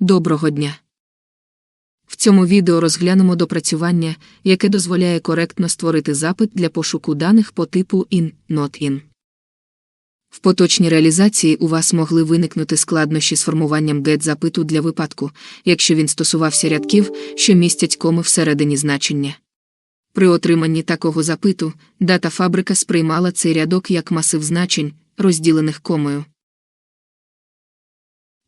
Доброго дня! В цьому відео розглянемо допрацювання, яке дозволяє коректно створити запит для пошуку даних по типу in, not in. В поточній реалізації у вас могли виникнути складнощі з формуванням get-запиту для випадку, якщо він стосувався рядків, що містять коми всередині значення. При отриманні такого запиту дата-фабрика сприймала цей рядок як масив значень, розділених комою.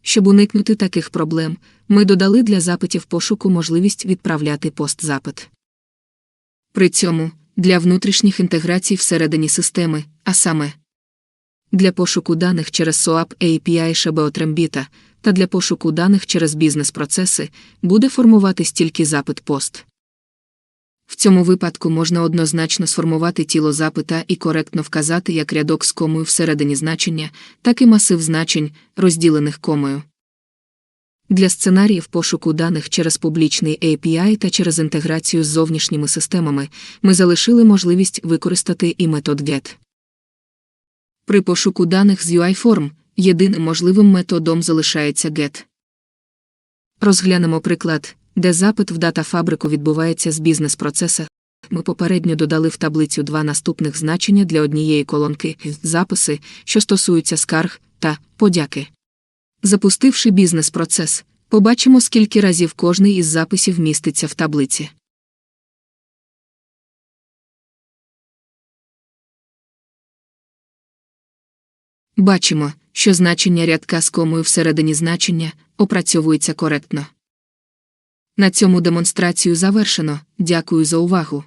Щоб уникнути таких проблем, ми додали для запитів пошуку можливість відправляти постзапит. При цьому для внутрішніх інтеграцій всередині системи, а саме для пошуку даних через SOAP API Шебеотрембіта та для пошуку даних через бізнес-процеси буде формуватись тільки запит пост. В цьому випадку можна однозначно сформувати тіло запита і коректно вказати як рядок з комою всередині значення, так і масив значень, розділених комою. Для сценаріїв пошуку даних через публічний API та через інтеграцію з зовнішніми системами ми залишили можливість використати і метод GET. При пошуку даних з UI-форм єдиним можливим методом залишається GET. Розглянемо приклад, де запит в дата-фабрику відбувається з бізнес-процеса. Ми попередньо додали в таблицю два наступних значення для однієї колонки записи, що стосуються скарг та подяки. Запустивши бізнес-процес, побачимо, скільки разів кожний із записів міститься в таблиці. Бачимо, що значення рядка з комою всередині значення опрацьовується коректно. На цьому демонстрацію завершено. Дякую за увагу.